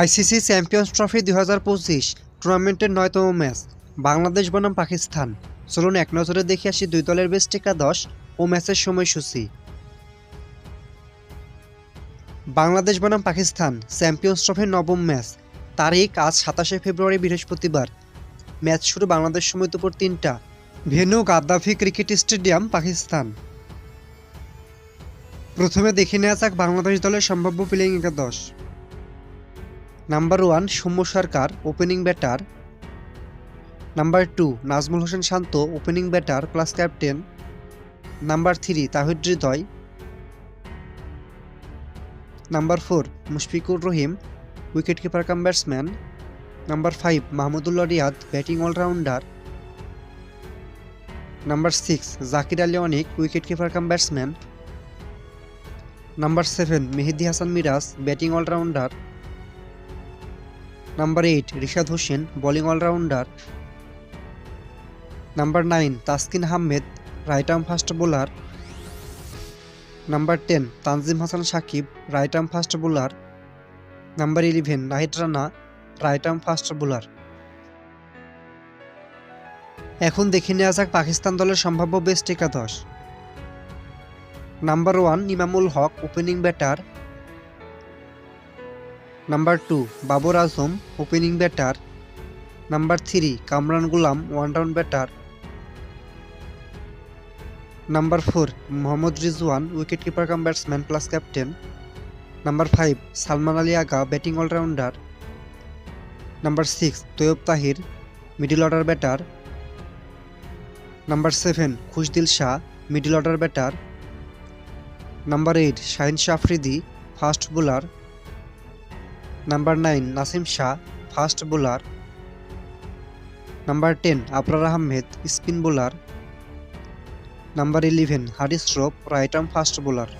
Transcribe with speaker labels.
Speaker 1: ICC champions trophy দুই হাজার পঁচিশ টুর্নামেন্টের নয়তম ম্যাচ, বাংলাদেশ বনাম পাকিস্তান। চলুন এক নজরে দেখে আসি দুই দলের বেস্ট দশ ও ম্যাচের সময়সূচি। বাংলাদেশ বনাম পাকিস্তান, চ্যাম্পিয়ন্স ট্রফির নবম ম্যাচ, তারিখ আজ সাতাশে ফেব্রুয়ারি, বৃহস্পতিবার। ম্যাচ শুরু বাংলাদেশ সময় দুপুর তিনটা। Venue Gaddafi cricket stadium, Pakistan. প্রথমে দেখে নেওয়া যাক বাংলাদেশ দলের সম্ভাব্য প্লেয়িং একাদশ। Number one Soumya Sarkar opening batter number two Najmul Hossain Shanto opening batter plus captain number three Towhid Hridoy number four Mushfiqur Rahim wicket keeper cum batsman number five Mahmudullah Riyad batting allrounder number six Jaker Ali Anik wicket keeper cum batsman number seven Mehidy Hasan Miraz batting allrounder number eight Rishad Hossain bowling allrounder number nine Taskin Ahmed right arm fast bowler number ten Tanzim Hasan Sakib right arm fast bowler number eleven Nahid Rana right arm fast bowler এখন দেখে নেওয়া যাক পাকিস্তান দলের সম্ভাব্য best একাদশ। Number one Imamul Haq opening batter number two Babar Azam opening batter number three Kamran Ghulam one down batter number four Mohammad Rizwan wicket keeper cum batsman plus captain number five Salman Ali Agha batting allrounder number six Tayyab Tahir middle order batter number seven Khushdil Shah middle order batter number eight Shaheen Shah Afridi fast bowler number nine Naseem Shah fast bowler number ten Abrar Ahmed spin bowler number eleven Haris Rauf right arm fast bowler